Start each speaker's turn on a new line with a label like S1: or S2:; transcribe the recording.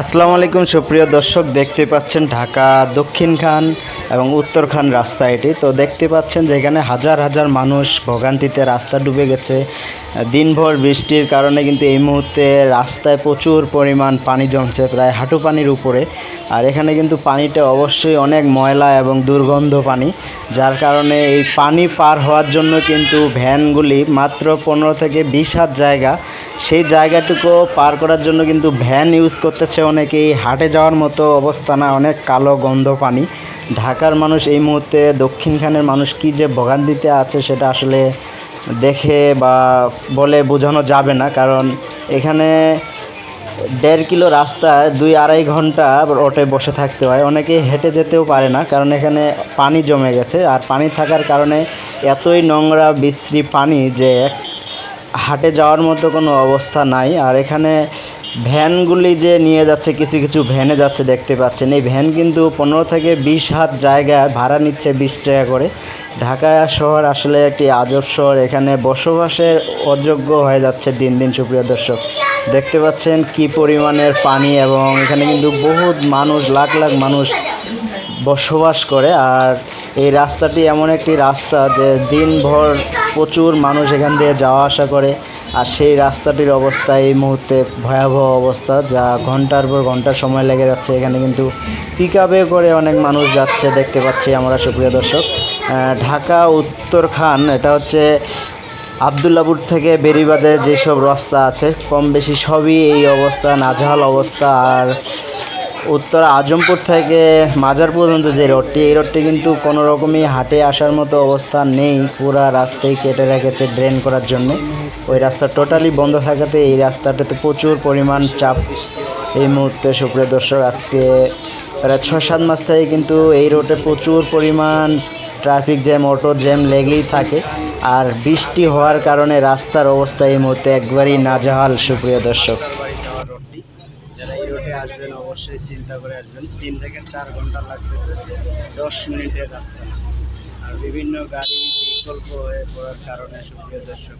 S1: আসসালামু আলাইকুম সুপ্রিয় দর্শক দেখতে পাচ্ছেন ঢাকা দক্ষিণ খান। এবং উত্তর খান রাস্তা এটি। তো দেখতে পাচ্ছেন যেখানে হাজার হাজার মানুষ ভোগান্তিতে রাস্তা ডুবে গেছে। দিনভর বৃষ্টির কারণে কিন্তু এই মুহূর্তে রাস্তায় প্রচুর পরিমাণ পানি জমছে, প্রায় হাঁটু পানির উপরে। আর এখানে কিন্তু পানিটা অবশ্যই অনেক ময়লা এবং দুর্গন্ধ পানি, যার কারণে এই পানি পার হওয়ার জন্য কিন্তু ভ্যানগুলি মাত্র পনেরো থেকে বিশ হাত জায়গা। সেই জায়গাটুকু পার করার জন্য কিন্তু ভ্যান ইউজ করতেছে অনেকেই। হাটে যাওয়ার মতো অবস্থা না, অনেক কালো গন্ধ পানি। ঢাকার মানুষ এই মুহূর্তে দক্ষিণখানের মানুষ কি যে ভোগান্তিতে আছে সেটা আসলে দেখে বা বলে বোঝানো যাবে না, কারণ এখানে দেড় কিলো রাস্তায় দুই আড়াই ঘণ্টা অটোে বসে থাকতে হয়। অনেকে হেঁটে যেতেও পারে না, কারণ এখানে পানি জমে গেছে। আর পানি থাকার কারণে এতই নোংরা, বিশ্রী পানি যে হাটে যাওয়ার মতো কোনো অবস্থা নাই। আর এখানে ভ্যানগুলি যে নিয়ে যাচ্ছে, কিছু কিছু ভ্যানে যাচ্ছে দেখতে পাচ্ছেন। এই ভ্যান কিন্তু পনেরো থেকে বিশ হাত জায়গায় ভাড়া নিচ্ছে বিশ টাকা করে। ঢাকা শহর আসলে একটি আজব শহর। এখানে বসবাসের অযোগ্য হয়ে যাচ্ছে দিন দিন, সুপ্রিয় দর্শক। দেখতে পাচ্ছেন কি পরিমাণের পানি এবং এখানে কিন্তু বহুত মানুষ, লাখ লাখ মানুষ বসবাস করে। আর এই রাস্তাটি এমন একটি রাস্তা যে দিনভর প্রচুর মানুষ এখান দিয়ে যাওয়া আসা করে। আর সেই রাস্তাটির অবস্থা এই মুহূর্তে ভয়াবহ অবস্থা, যা ঘণ্টার পর ঘণ্টা সময় লেগে যাচ্ছে। এখানে কিন্তু পিক করে অনেক মানুষ যাচ্ছে, দেখতে পাচ্ছি আমরা সুপ্রিয় দর্শক। ঢাকা উত্তর খান এটা হচ্ছে আবদুল্লাপুর থেকে বেরিবাদে যেসব রাস্তা আছে কম বেশি সবই এই অবস্থা, নাজহাল অবস্থা। আর উত্তর আজমপুর থেকে মাজার পর্যন্ত যে রোডটি, এই রোডটি কিন্তু কোনো রকমই হাটে আসার মতো অবস্থা নেই। পুরা রাস্তায় কেটে রেখেছে ড্রেন করার জন্য। ওই রাস্তা টোটালি বন্ধ থাকাতে এই রাস্তাটাতে প্রচুর পরিমাণ চাপ। এই মুহূর্তে সুপ্রিয় দর্শক, আজকে প্রায় ছয় সাত মাস থেকে কিন্তু এই রোডে প্রচুর পরিমাণ ট্রাফিক জ্যাম অটো জ্যাম লেগেই থাকে। আর বৃষ্টি হওয়ার কারণে রাস্তার অবস্থা এই মুহূর্তে একবারই নাজেহাল, সুপ্রিয় দর্শক। অবশ্যই চিন্তা করে আসবেন। তিন থেকে চার ঘণ্টা লাগতেছে, দশ মিনিটের রাস্তা। আর বিভিন্ন গাড়ি বিকল্প হয়ে পড়ার কারণে সুপ্রিয় দর্শক।